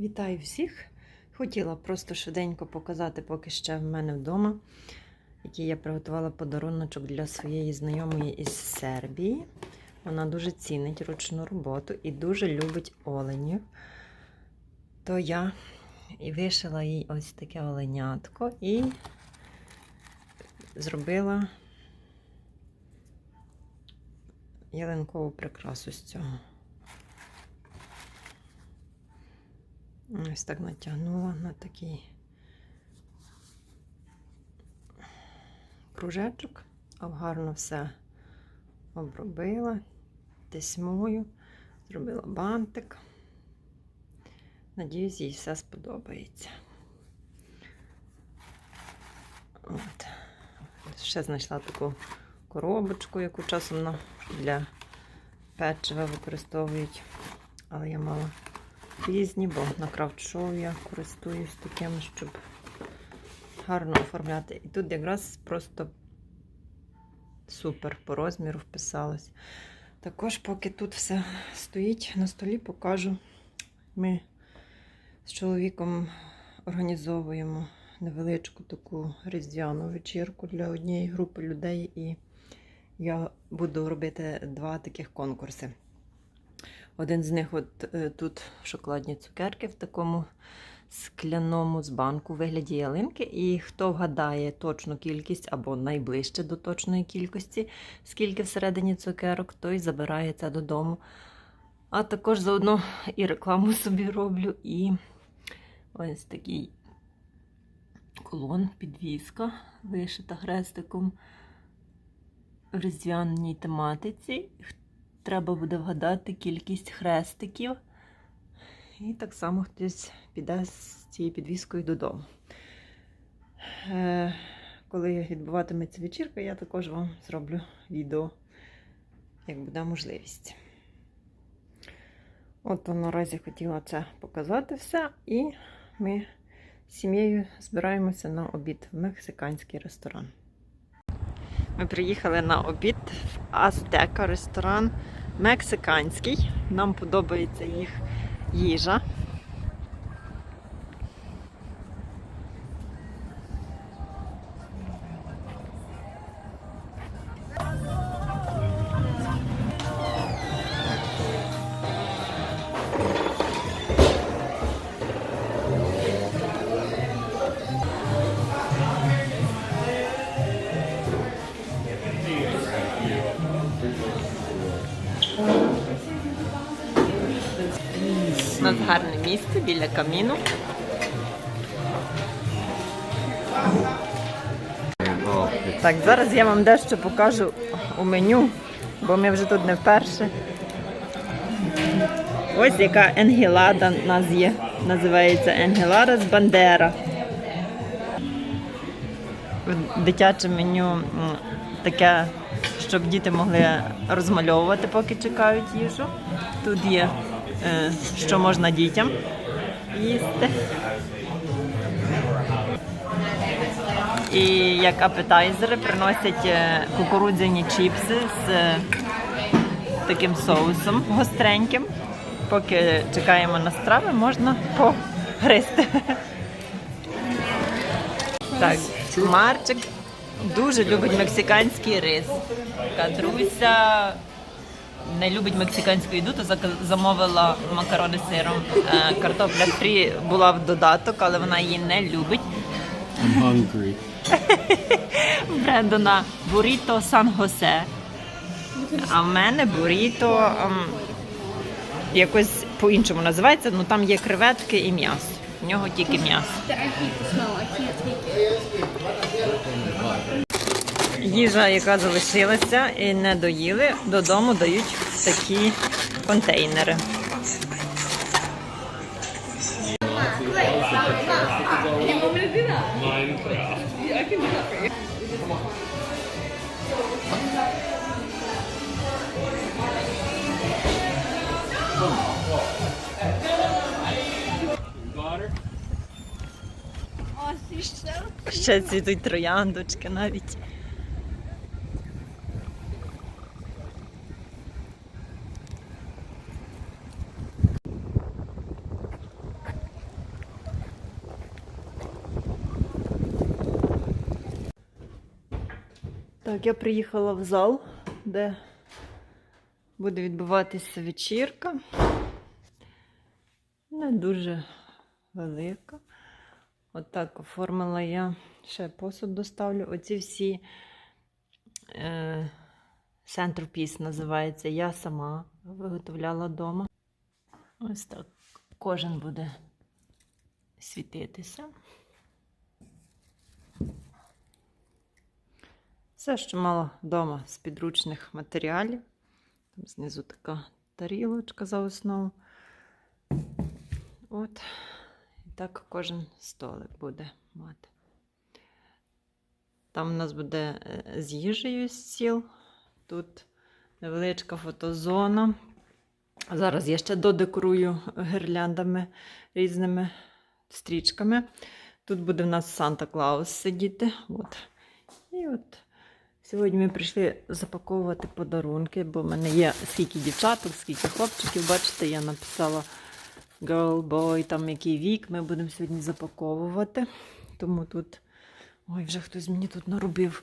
Вітаю всіх! Хотіла просто швиденько показати, поки ще в мене вдома, який я приготувала подаруночок для своєї знайомої із Сербії. Вона дуже цінить ручну роботу і дуже любить оленів. То я і вишила їй ось таке оленятко і зробила ялинкову прикрасу з цього. Ось так натягнула на такий кружечок, гарно все обробила тесьмою, зробила бантик. Надіюсь, їй все сподобається. От. Ще знайшла таку коробочку, яку часом для печива використовують, але я мала різні, бо на крафт-шоу я користуюсь таким, щоб гарно оформляти. І тут якраз просто супер по розміру вписалось. Також, поки тут все стоїть на столі, покажу. Ми з чоловіком організовуємо невеличку таку різдвяну вечірку для однієї групи людей, і я буду робити два таких конкурси. Один з них от е, тут шоколадні цукерки в такому скляному з банку вигляді ялинки. І хто вгадає точну кількість або найближче до точної кількості, скільки всередині цукерок, той забирає це додому. А також заодно і рекламу собі роблю, і ось такий колон, підвіска, вишита хрестиком в різдвяній тематиці. Треба буде вгадати кількість хрестиків. І так само хтось піде з цією підвіскою додому. Е, Коли відбуватиметься вечірка, я також вам зроблю відео, як буде можливість. От наразі хотіла це показати все. І ми з сім'єю збираємося на обід в мексиканський ресторан. Ми приїхали на обід в Астека, ресторан мексиканський. Нам подобається їх їжа. У нас гарне місце біля каміну. Так, зараз я вам дещо покажу у меню, бо ми вже тут не вперше. Ось яка енгелада у нас є. Називається енгелада з бандера. Дитяче меню таке, щоб діти могли розмальовувати, поки чекають їжу. Тут є, що можна дітям їсти. І як апетайзери приносять е, кукурудзяні чіпси з е, таким соусом гостреньким. Поки чекаємо на страви, можна погризти. Так, Марчик дуже любить мексиканський рис. Катруся не любить мексиканську їду, то замовила макарони з сиром. Е, Картопля фрі була в додаток, але вона її не любить. I'm hungry. Брендона Буріто Сан Хосе. А в мене буріто ем, якось по-іншому називається, ну там є креветки і м'ясо. В нього тільки м'ясо. Їжа, яка залишилася і не доїли, додому дають такі контейнери. Ще цвітуть трояндочки навіть. Так, я приїхала в зал, де буде відбуватися вечірка. Не дуже велика. Отак оформила я. Ще посуд доставлю. Оці всі е, називається. Я сама виготовляла вдома. Ось так. Кожен буде світитися. Все, що мала вдома з підручних матеріалів. Там знизу така тарілочка за основу. От. І так кожен столик буде мати. Там у нас буде е, з їжею стіл. Тут невеличка фотозона. Зараз я ще додекорую гірляндами різними стрічками. Тут буде в нас Санта Клаус сидіти. От. І от сьогодні ми прийшли запаковувати подарунки, бо в мене є скільки дівчаток, скільки хлопчиків. Бачите, я написала girl, boy, там який вік. Ми будемо сьогодні запаковувати. Тому тут. Ой, вже хтось мені тут наробив.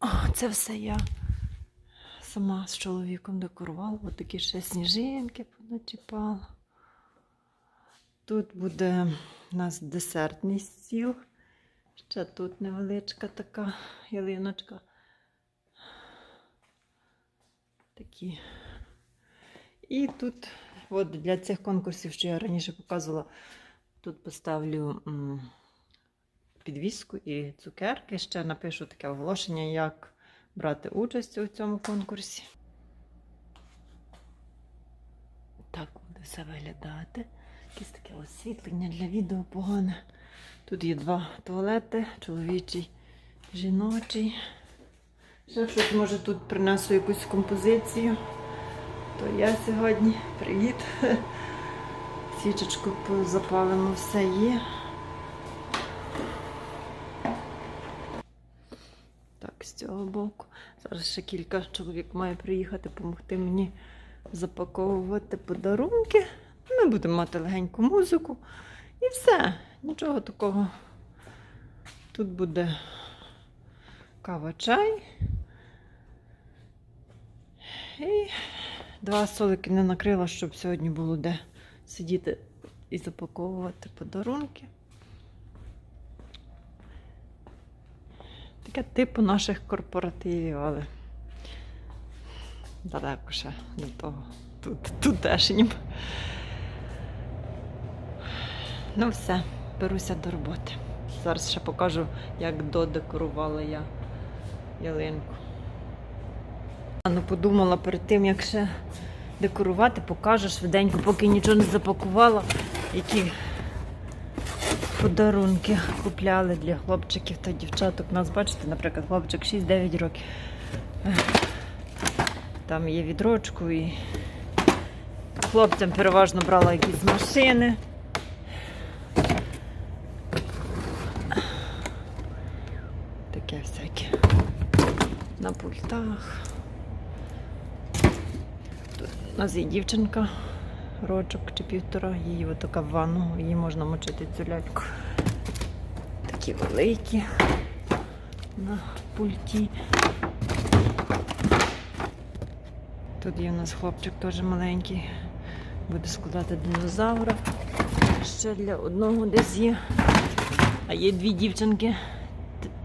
О, це все я сама з чоловіком декорувала. Ось такі ще сніжинки поначіпала. Тут буде у нас десертний стіл. Ще тут невеличка така ялиночка. Такі. І тут, от для цих конкурсів, що я раніше показувала, тут поставлю підвіску і цукерки. Ще напишу таке оголошення, як брати участь у цьому конкурсі. Так буде все виглядати. Якесь таке освітлення для відео погане. Тут є два туалети, чоловічий, жіночий. Ще щось, може, тут принесу якусь композицію. То я сьогодні. Привіт. Свічечку запалимо, все є. Так, з цього боку. Зараз ще кілька чоловік має приїхати, допомогти мені запаковувати подарунки. Ми будемо мати легеньку музику. І все. Нічого такого. Тут буде кава чай. І два столики не накрила, щоб сьогодні було де сидіти і запаковувати подарунки. Таке типу наших корпоративів, але далеко ще до того тут, тутешнім. Ну все, беруся до роботи. Зараз ще покажу, як додекорувала я ялинку. Ну, подумала перед тим, як ще декорувати, покажу швиденько, поки нічого не запакувала, які подарунки купляли для хлопчиків та дівчаток. У нас, бачите, наприклад, хлопчик 6-9 років. Там є відрочку і хлопцям переважно брала якісь машини. Таке всяке. На пультах. Тут у нас є дівчинка, рочок чи півтора, її отака в ванну, її можна мочити цю ляльку. Такі великі на пульті. Тут є у нас хлопчик теж маленький. Буде складати динозавра. Ще для одного десь є. А є дві дівчинки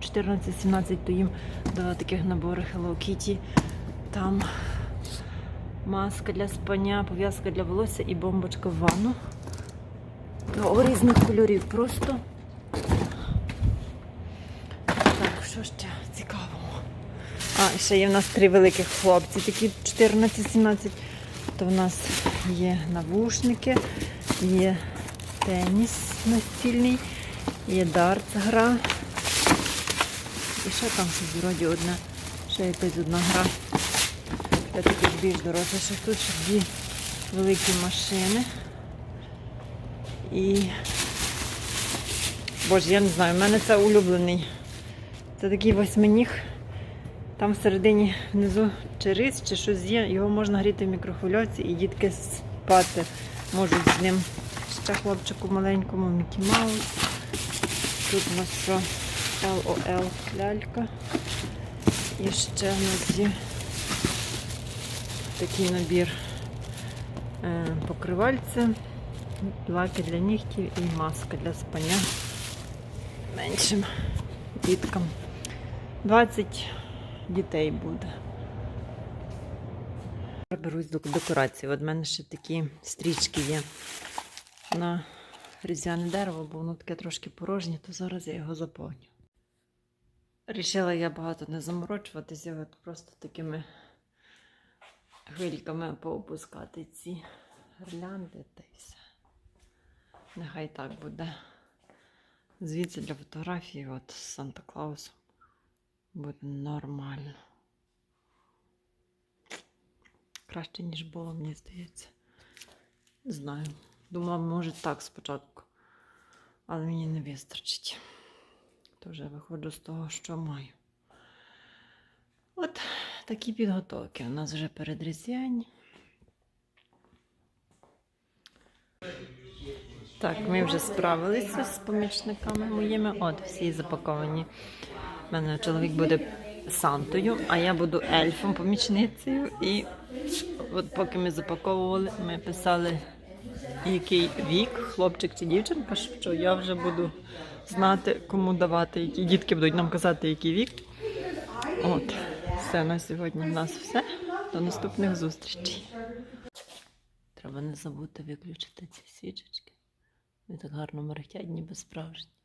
14-17, то їм дала таких наборів Hello Kitty. Там маска для спання, пов'язка для волосся і бомбочка в ванну. О, різних кольорів просто. Так, що ще цікавого? А, ще є в нас три великих хлопці, такі 14-17. То в нас є навушники, є теніс настільний, є дартс гра. І ще там щось вроді одна, ще якась одна гра. Для таких більш доросліших. Тут ще дві великі машини. І. Боже, я не знаю, в мене це улюблений. Це такий восьминіг. Там всередині внизу чи чи щось є. Його можна гріти в мікрохвильовці і дітки спати можуть з ним. Ще хлопчику маленькому Маус. Тут у нас що? LOL лялька. І ще нас є такий набір е, покривальця, лаки для нігтів і маска для спання меншим діткам. 20 дітей буде. Берусь до декорації. От в мене ще такі стрічки є на різдвяне дерево, бо воно таке трошки порожнє, то зараз я його заповню. Рішила я багато не заморочуватися, от просто такими хвильками поопускати ці гірлянди та й все. Нехай так буде. Звідси для фотографії от з Санта Клаусом буде нормально. Краще, ніж було, мені здається. Не знаю. Думала, може так спочатку. Але мені не вистачить. То вже виходжу з того, що маю. От такі підготовки. У нас вже передріздвяні. Так, ми вже справилися з помічниками моїми. От, всі запаковані. У мене чоловік буде Сантою, а я буду ельфом, помічницею. І от поки ми запаковували, ми писали, який вік, хлопчик чи дівчинка, що я вже буду знати, кому давати, які дітки будуть нам казати, який вік. От, все на сьогодні в нас все. До наступних зустрічей. Треба не забути виключити ці свічечки. Вони так гарно мерехтять, ніби справжні.